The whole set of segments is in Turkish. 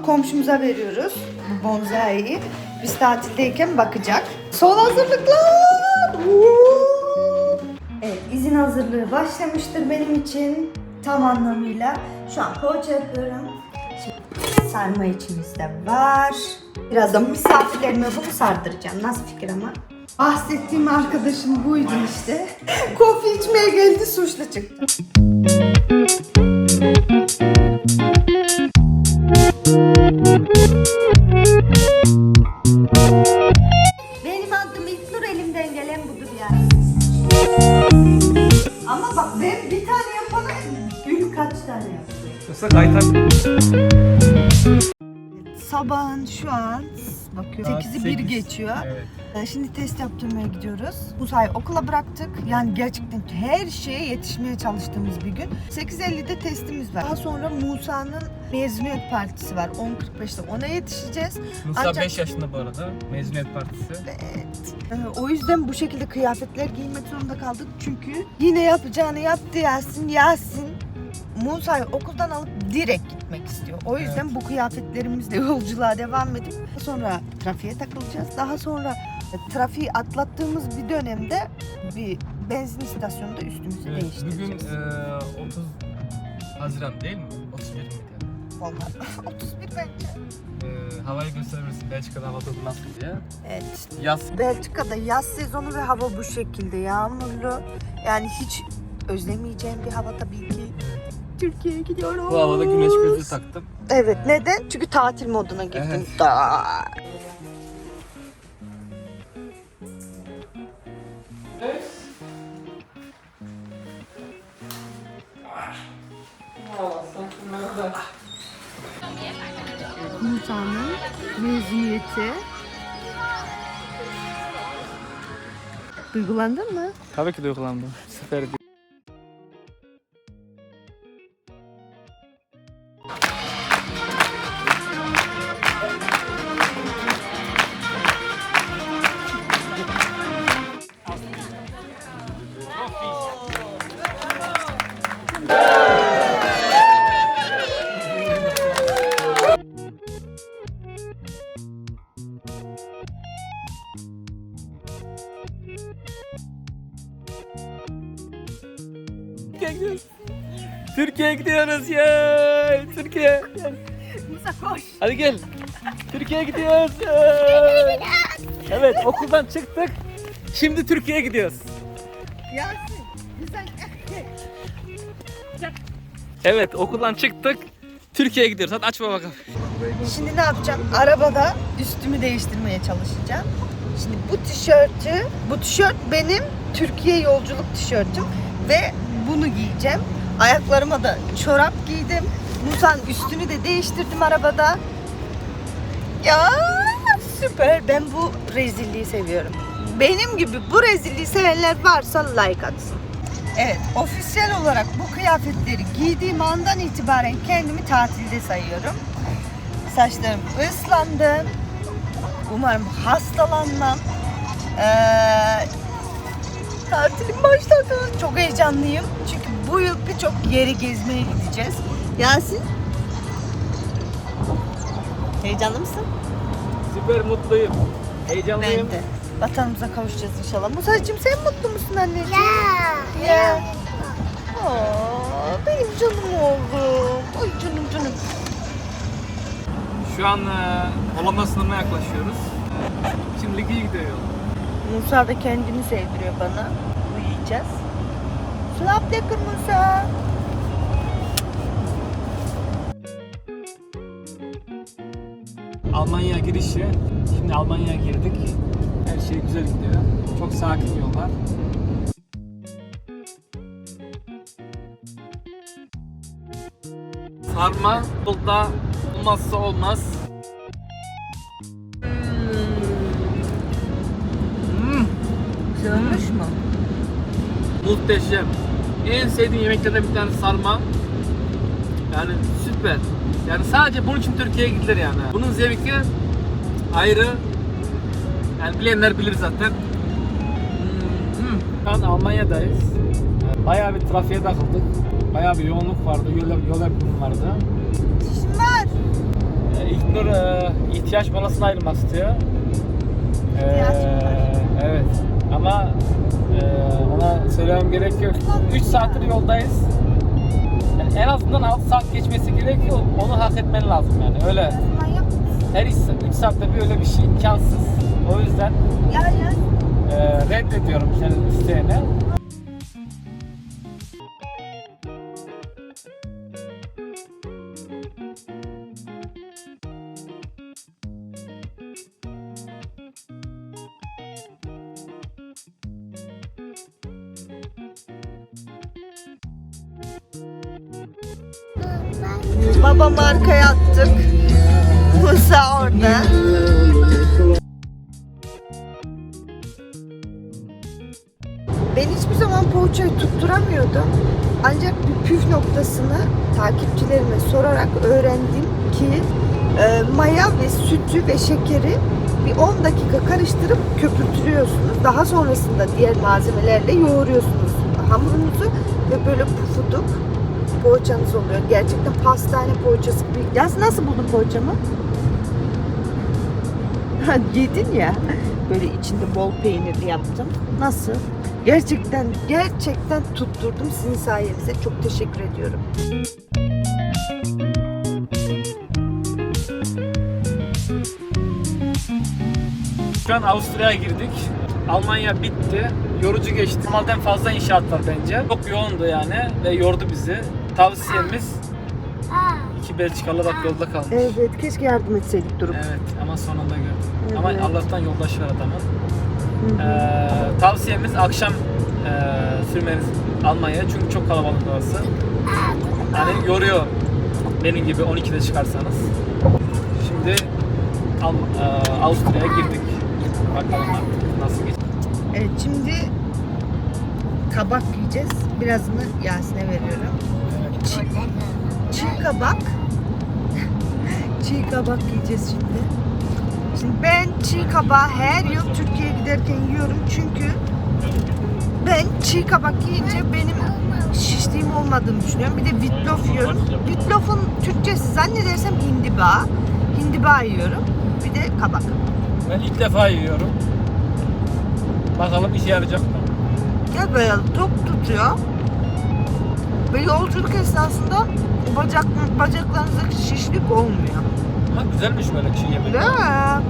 Komşumuza veriyoruz bu bonsai'yi. Biz tatildeyken bakacak. Son hazırlıklar. Evet izin hazırlığı başlamıştır benim için tam anlamıyla. Şu an poğaça yapıyorum. Şimdi sarma içimiz de var. Birazdan misafirlerime bunu sardıracağım. Nasıl fikir ama? Bahsettiğim arkadaşım buydu işte. Kofi içmeye geldi suçlu çıktı. Kaytar. Sabahın şu an bakıyorum Saat 8'i 1 sekiz. geçiyor. Evet. Ee, Şimdi test yaptırmaya gidiyoruz. Bu sayı okula bıraktık. Yani gerçekten her şeye yetişmeye çalıştığımız bir gün. 8.50'de testimiz var. Daha sonra Musa'nın mezuniyet partisi var. 10.45'te ona yetişeceğiz. Musa Ancak- 5 yaşında bu arada. Mezuniyet partisi. Evet. Ee, O yüzden bu şekilde kıyafetler giymek zorunda kaldık. Çünkü yine yapacağını yaptı Yasin. Yasin Musa'yı okuldan alıp direkt gitmek istiyor. O yüzden bu kıyafetlerimizle yolculuğa devam edip sonra trafiğe takılacağız. Daha sonra trafiği atlattığımız bir dönemde bir benzin istasyonunda üstümüzü Evet, değiştireceğiz. bugün e, 30 Haziran değil mi? 31 miydi? Vallahi 31 bence. E, havayı gösterebilirsin. Belçika'da hava durumu nasıl diye. Evet. Yaz. Belçika'da yaz sezonu ve hava bu şekilde yağmurlu. Yani hiç özlemeyeceğim bir hava tabii ki. Türkiye'ye gidiyoruz. Bu havada güneş gözlüğü taktım. Evet neden? Çünkü tatil moduna girdim. Evet. Da. Musa'nın mezuniyeti. Duygulandın mı? Tabii ki duygulandım. Süper Türkiye'ye gidiyoruz ya. Türkiye. Musa koş. Hadi gel. Türkiye'ye gidiyoruz. Yay. Evet okuldan çıktık. Şimdi Türkiye'ye gidiyoruz. Yasin. Güzel. Evet okuldan çıktık. Türkiye'ye gidiyoruz. Hadi aç bakalım. Şimdi ne yapacağım? Arabada üstümü değiştirmeye çalışacağım. Şimdi bu tişörtü, bu tişört benim Türkiye yolculuk tişörtüm ve bunu giyeceğim. Ayaklarıma da çorap giydim. Musa'nın üstünü de değiştirdim arabada. Ya süper. Ben bu rezilliği seviyorum. Benim gibi bu rezilliği sevenler varsa like atsın. Evet, ofisiyel olarak bu kıyafetleri giydiğim andan itibaren kendimi tatilde sayıyorum. Saçlarım ıslandı. Umarım hastalanmam. Ee, tatilim başladı. Çok heyecanlıyım. Çünkü bu yıl birçok yeri gezmeye gideceğiz. Yasin? Heyecanlı mısın? Süper mutluyum. Ben Heyecanlıyım. de. Vatanımıza kavuşacağız inşallah. Musa'cığım sen mutlu musun anneciğim? Ya. Ya. Aa, benim canım oğlum. Ay canım canım. Şu an e, Hollanda sınırına yaklaşıyoruz. Şimdi Ligi'ye gidiyor yol. Musa da kendini sevdiriyor bana. Uyuyacağız. Slap lekker Musa. Almanya girişi. Şimdi Almanya'ya girdik. Her şey güzel gidiyor. Çok sakin yollar. Sarma yolda olmazsa olmaz. Olmuş mu? muhteşem. En sevdiğim yemeklerden bir tanesi sarma. Yani süper. Yani sadece bunun için Türkiye'ye gidilir yani. Bunun zevki ayrı. Yani bilenler bilir zaten. Hmm. Şu an Almanya'dayız. Bayağı bir trafiğe takıldık. Bayağı bir yoğunluk vardı. Yol, yol yapımı vardı. Var. Ee, İlknur e, ihtiyaç molasına ayrılmak istiyor. E, İhtiyaç molası. evet. Ama e, ona söylemem gerekiyor. 3 saattir yoldayız. Yani en azından 6 saat geçmesi gerekiyor. Onu hak etmen lazım yani. Öyle her 3 saatte bir öyle bir şey imkansız. O yüzden e, reddediyorum senin isteğini. Babamı arkaya attık. Musa orada. Ben hiçbir zaman poğaçayı tutturamıyordum. Ancak bir püf noktasını takipçilerime sorarak öğrendim ki e, maya ve sütü ve şekeri bir 10 dakika karıştırıp köpürtüyorsunuz. Daha sonrasında diğer malzemelerle yoğuruyorsunuz hamurunuzu ve böyle pufuduk poğaçanız oluyor. Gerçekten pastane poğaçası gibi. Yaz nasıl buldun poğaçamı? Yedin ya. Böyle içinde bol peynirli yaptım. Nasıl? Gerçekten gerçekten tutturdum sizin sayenizde. Çok teşekkür ediyorum. Şu an Avusturya'ya girdik. Almanya bitti. Yorucu geçti. Normalden fazla inşaat var bence. Çok yoğundu yani ve yordu bizi. Tavsiyemiz iki Belçikalı bak yolda kalmış. Evet, Evet, keşke yardım etseydik durup. ama sonunda gördüm. Evet. Ama Allah'tan yoldaş var adamın. Hı hı. Ee, tavsiyemiz akşam e, sürmeniz Almanya'ya çünkü çok kalabalık orası. Yani yoruyor benim gibi 12'de çıkarsanız. Şimdi Al, e, Avusturya'ya girdik. Bakalım artık nasıl geçecek. Evet, şimdi kabak yiyeceğiz. Birazını Yasin'e veriyorum. Çiğ, çiğ kabak. çiğ kabak yiyeceğiz şimdi. Şimdi ben çiğ kabağı her yıl Türkiye'ye giderken yiyorum çünkü ben çiğ kabak yiyince benim şişliğim olmadığını düşünüyorum. Bir de vitlof yiyorum. Vitlofun Türkçesi zannedersem hindiba. Hindiba yiyorum. Bir de kabak. Ben ilk defa yiyorum. Bakalım işe yarayacak mı? Ya böyle tok tutuyor. Ve yolculuk esnasında bacak, bacaklarınızda şişlik olmuyor. Ama güzelmiş böyle çiğ yemek. Değil mi?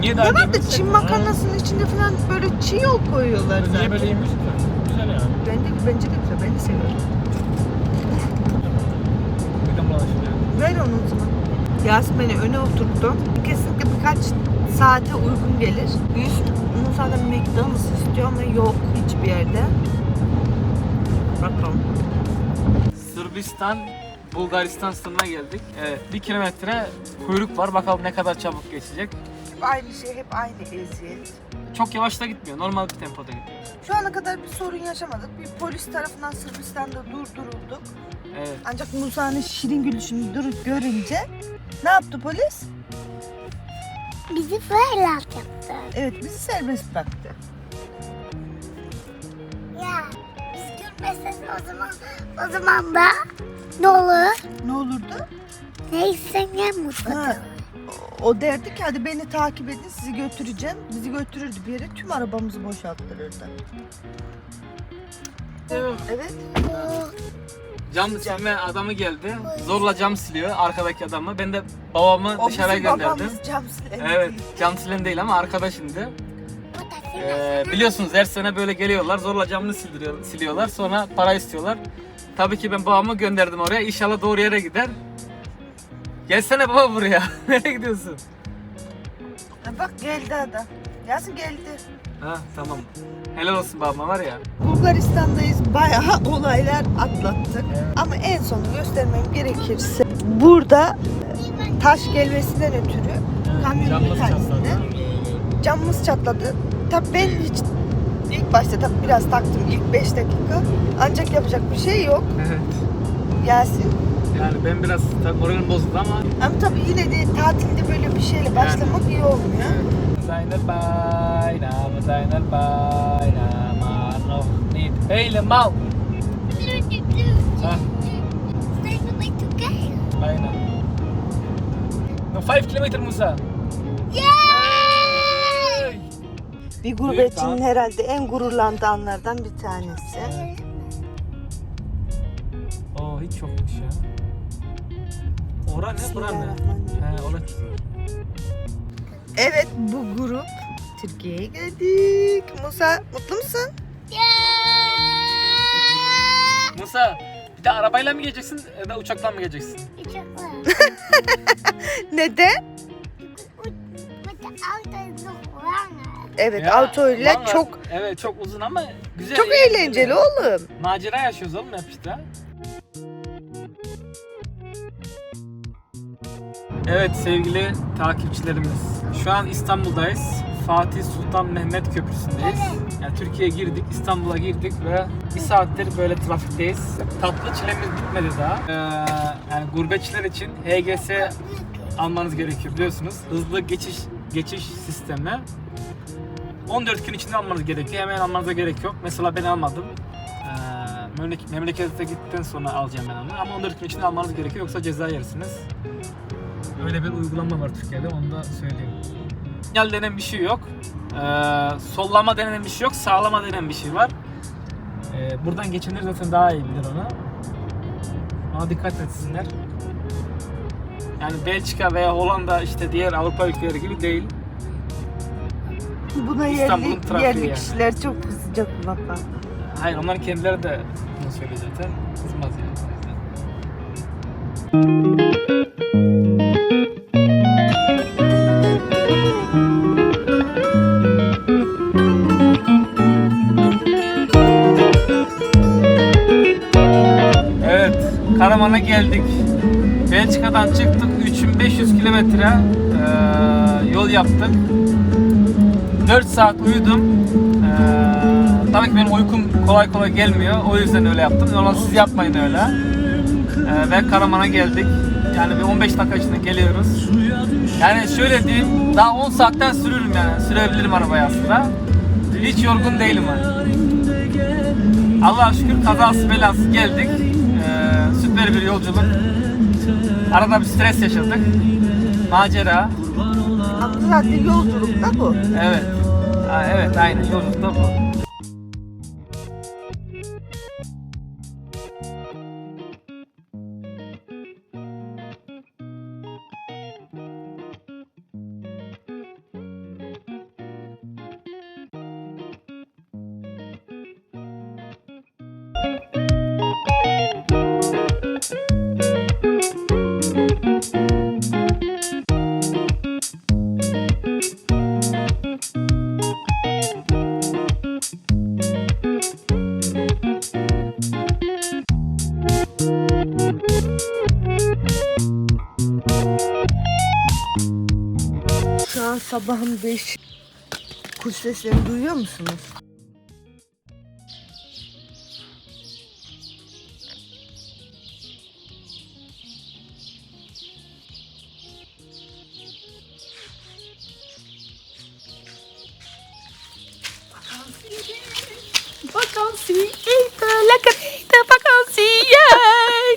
Niye daha var da yemedik? Çin makarnasının içinde falan böyle çiğ yol koyuyorlar Ha, Niye zaten. böyle yemiş ki? Güzel yani. Ben de, bence de güzel. Ben de seviyorum. Midem bulaşıyor. Ver onu o zaman. Yasin beni öne oturttu. Kesinlikle birkaç saate uygun gelir. Yusuf Musa'da McDonald's istiyor ama yok hiçbir yerde. Bakalım. Sırbistan Bulgaristan sınırına geldik. Evet, bir kilometre kuyruk var. Bakalım ne kadar çabuk geçecek. Hep aynı şey, hep aynı eziyet. Çok yavaş da gitmiyor. Normal bir tempoda gidiyor. Şu ana kadar bir sorun yaşamadık. Bir polis tarafından Sırbistan'da durdurulduk. Evet. Ancak Musa'nın şirin gülüşünü durup görünce ne yaptı polis? Bizi fırlat yaptı. Evet bizi serbest bıraktı. Gülmeseniz o zaman o zaman da ne olur? Ne olurdu? Neyse ne mutlu. Ha, o- o derdi ki hadi beni takip edin sizi götüreceğim. Bizi götürürdü bir yere tüm arabamızı boşalttırırdı. Evet. Cam silme adamı geldi. Zorla cam siliyor arkadaki adamı. Ben de babamı O dışarıya bizim gönderdim. babamız cam silen Evet, cam silen değil ama arkada şimdi. Ee, biliyorsunuz her sene böyle geliyorlar, zorla camını sildiriyor, siliyorlar, sonra para istiyorlar. Tabii ki ben babamı gönderdim oraya, inşallah doğru yere gider. Gelsene baba buraya, nereye gidiyorsun? Ha, bak geldi adam. Yasin geldi. Ha tamam, helal olsun babama var ya. Bulgaristan'dayız. Bayağı olaylar atlattık. Ama en sonunu göstermem gerekirse burada e, taş gelmesinden ötürü kamyonun bir camımız çatladı. Tabii ben hiç ilk başta tabii biraz taktım ilk 5 dakika. Ancak yapacak bir şey yok. Evet. Yasin. Yani ben biraz tabii moralim bozuldu ama Ama tabii yine de tatilde böyle bir şeyle başlamak iyi olmuyor. Seine Beine, seine Beine, man noch nicht helemaal. Ha, aynen. 5 kilometer Musa. Bir gurbetçinin herhalde en gururlandığı anlardan bir tanesi. Oo hiç yokmuş ya. Ora ne? Bura ne? He, ora Evet bu grup Türkiye'ye geldik. Musa mutlu musun? Musa bir de arabayla mı geleceksin ya da uçaktan mı geleceksin? Uçaklar. Neden? Auto. Evet Ya, autoyla vallahi- çok Evet çok uzun ama güzel. çok eğlenceli oğlum. Macera yaşıyoruz oğlum hep işte. Evet sevgili takipçilerimiz. Şu an İstanbul'dayız. Fatih Sultan Mehmet Köprüsü'ndeyiz. Yani Türkiye'ye girdik, İstanbul'a girdik ve bir saattir böyle trafikteyiz. Tatlı çilemiz bitmedi daha. Ee, yani gurbetçiler için HGS almanız gerekiyor biliyorsunuz. Hızlı geçiş geçiş sistemi. 14 gün içinde almanız gerekiyor. Hemen almanıza gerek yok. Mesela ben almadım. Ee, memlek- memlekete gittikten sonra alacağım ben onu. Ama 14 gün içinde almanız gerekiyor yoksa ceza yersiniz. Öyle bir uygulama var Türkiye'de onu da söyleyeyim. Sinyal denen bir şey yok. Ee, sollama denen bir şey yok. Sağlama denen bir şey var. Ee, buradan geçenler zaten daha iyi bilir onu. Ona dikkat etsinler. Yani Belçika veya Hollanda işte diğer Avrupa ülkeleri gibi değil. Buna İstanbul'un yerli, trafiği yerli yani. kişiler çok kızacak valla. Hayır onların kendileri de bunu söylüyor zaten. Kızmaz yani. o yüzden. Evet, Karaman'a geldik. Belçika'dan çıktık. 3500 kilometre eee, yol yaptık. 4 saat uyudum. Ee, tabii ki benim uykum kolay kolay gelmiyor. O yüzden öyle yaptım. Normal siz yapmayın öyle. Ee, ve Karaman'a geldik. Yani bir 15 dakika içinde geliyoruz. Yani şöyle diyeyim, daha 10 saatten sürürüm yani. Sürebilirim arabayı aslında. Hiç yorgun değilim yani. Allah'a şükür kazası belası geldik. Ee, süper bir yolculuk. Arada bir stres yaşadık. Macera. 6 saatlik yolculukta bu. Evet. Ha, evet aynen yolculukta bu. Kuş seslerini duyuyor musunuz? Eten, lekker eten, vakantie, yay!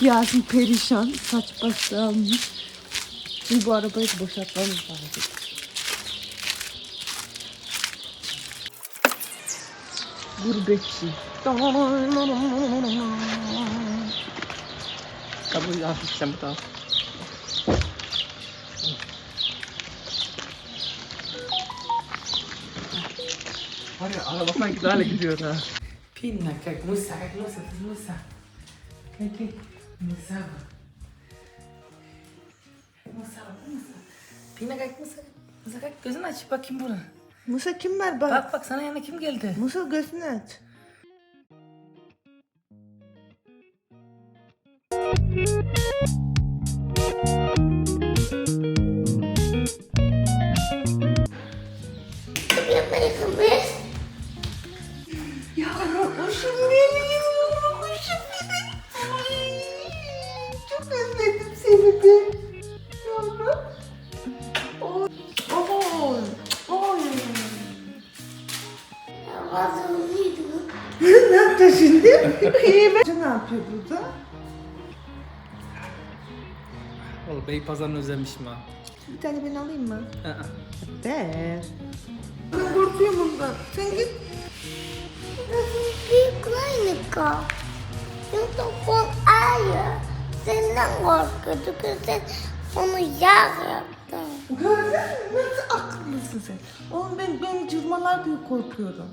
Yasin perişan. Saç baş dağılmış. Şimdi bu arabayı boşaltmamız lazım. Gurbetçi. Kabul yapmışsam bu da. Var ya araba sanki daha gidiyor ha. Pinna kak Musa Musa Musa. Kak Musa. Musa Musa. Pina kalk Musa. Musa gözünü aç bakayım bunu. Musa kim var bak. Bak bak sana yana kim geldi? Musa gözünü aç. Yavrum yapacağız şimdi? İyi. Ne yapıyor burada? Oğlum Beypazarı'nı özlemişim ha. Bir tane ben alayım mı? Aa. Ver. Ben korkuyorum bundan. Sen git. Wie Kleinigkeit. Yoksa kol ayı. Senden korkuyordu sen onu yağ yaptın. Gördün mü? Nasıl akıllısın sen? Oğlum ben, ben cırmalar diye korkuyorum.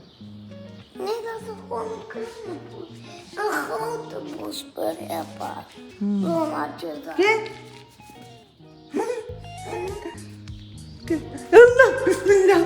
Ne nasıl korkuyorsun bu? Nasıl oldu boş böyle yapar? Onu açıyordu. Gel. Gel. Allah bismillah.